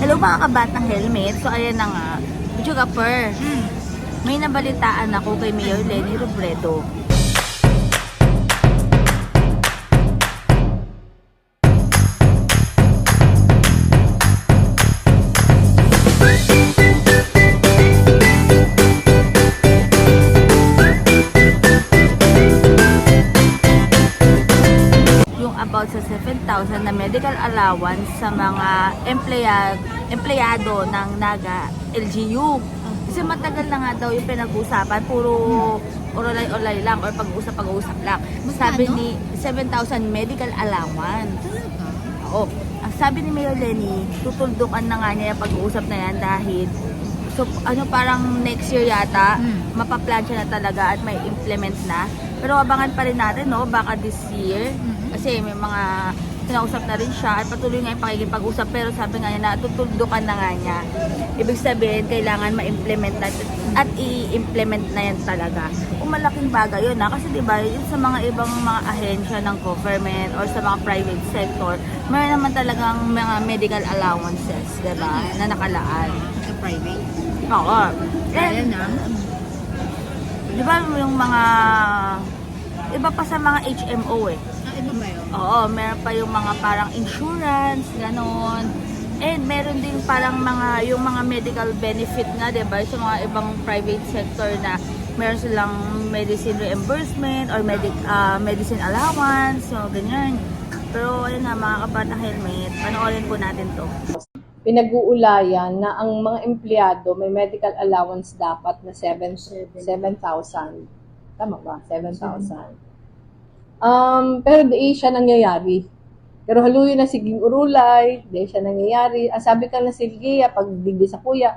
Hello mga kabatang helmet. So ayan na nga. Medyo kapper. Hmm. May nabalitaan ako kay Mayor Lenny Robredo. 7,000 na medical allowance sa mga empleyad, empleyado ng Naga LGU. Kasi matagal na nga daw yung pinag-uusapan, puro oralay-oralay lang or pag-uusap-pag-uusap lang. Sabi ni 7,000 medical allowance. Oo. Ang sabi ni Mayor Lenny, tutuldukan na nga niya yung pag-uusap na yan dahil so ano parang next year yata, Hmm. mapaplansya na talaga at may implement na. Pero abangan pa rin natin, no? Baka this year. Mhm. Kasi may mga kinausap na rin siya at patuloy nga yung pakikipag-usap pero sabi nga niya na tutuldukan na nga niya. Ibig sabihin, kailangan ma-implement na at i-implement na yan talaga. Kung malaking bagay yun ha, kasi di ba yun sa mga ibang mga ahensya ng government or sa mga private sector, mayroon naman talagang mga medical allowances, di ba, na nakalaan. Sa private? Oo. Kaya na. di ba yung mga, iba pa sa mga HMO eh. Iba ba yun? Oo, meron pa yung mga parang insurance, ganon. And meron din parang mga, yung mga medical benefit na, di ba? Sa mga ibang private sector na meron silang medicine reimbursement or medic, ah, medicine allowance, so ganyan. Pero ayun na, mga kabata helmet, panoorin po natin to. pinag-uulayan na ang mga empleyado may medical allowance dapat na 7 7,000. Tama ba? 7,000. Um, pero di siya nangyayari. Pero haluyo na siging urulay, di siya nangyayari. Ang sabi ka na silgiya, pag digdi sa kuya,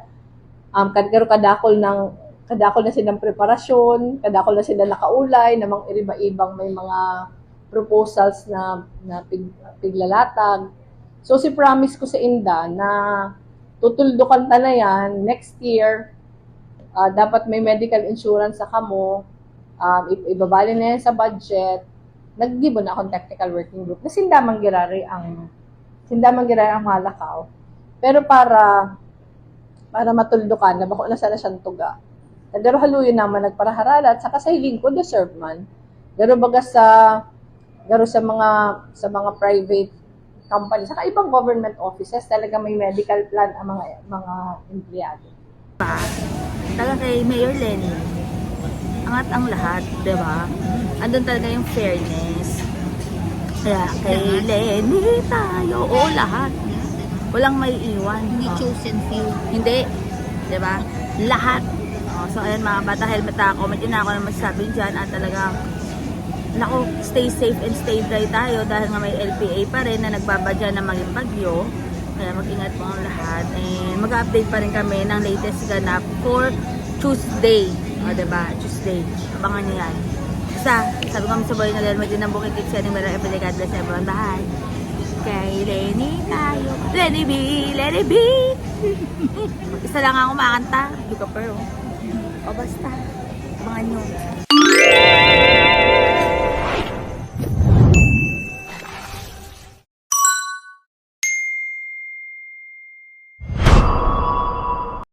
um, kadagaro kadakol ng kadakol na silang preparasyon, kadakol na sila nakaulay, namang iba-ibang may mga proposals na, na pig, piglalatag. So, si promise ko sa Inda na tutuldukan ta na yan next year. ah, dapat may medical insurance sa kamo. Um, ibabali na yan sa budget. Nag-gibo na akong technical working group na sindamang girari ang sindamang girari ang malakaw. Pero para para matuldukan na bako na sana siyang tuga. Nagaro haluyo naman nagparaharalat sa kasailing ko deserve man. Garo baga sa garo sa mga sa mga private company saka ibang government offices talaga may medical plan ang mga mga empleyado. Talaga kay Mayor Lenny, angat ang lahat, di ba? Andun talaga yung fairness. Kaya kay Lenny tayo, oo lahat. Walang may iwan. Hindi Oh. chosen few. Hindi. Di ba? Lahat. Oh, so, ayan mga bata, helmet ako. Medyo na ako na masasabi dyan at talagang Nako, stay safe and stay dry tayo dahil nga may LPA pa rin na nagbabadya na maging bagyo. Kaya mag-ingat po ang lahat. And mag-update pa rin kami ng latest ganap for Tuesday. O, diba? Tuesday. Abangan nyo yan. Basta, sabi ko sa boy na Len, din ang bukit kitchen ng Merang Everyday God bless everyone. Bye! Kay Lenny tayo. Lenny B! Lenny B! Isa lang ako makanta. Hindi ka pero. O basta. Abangan nyo.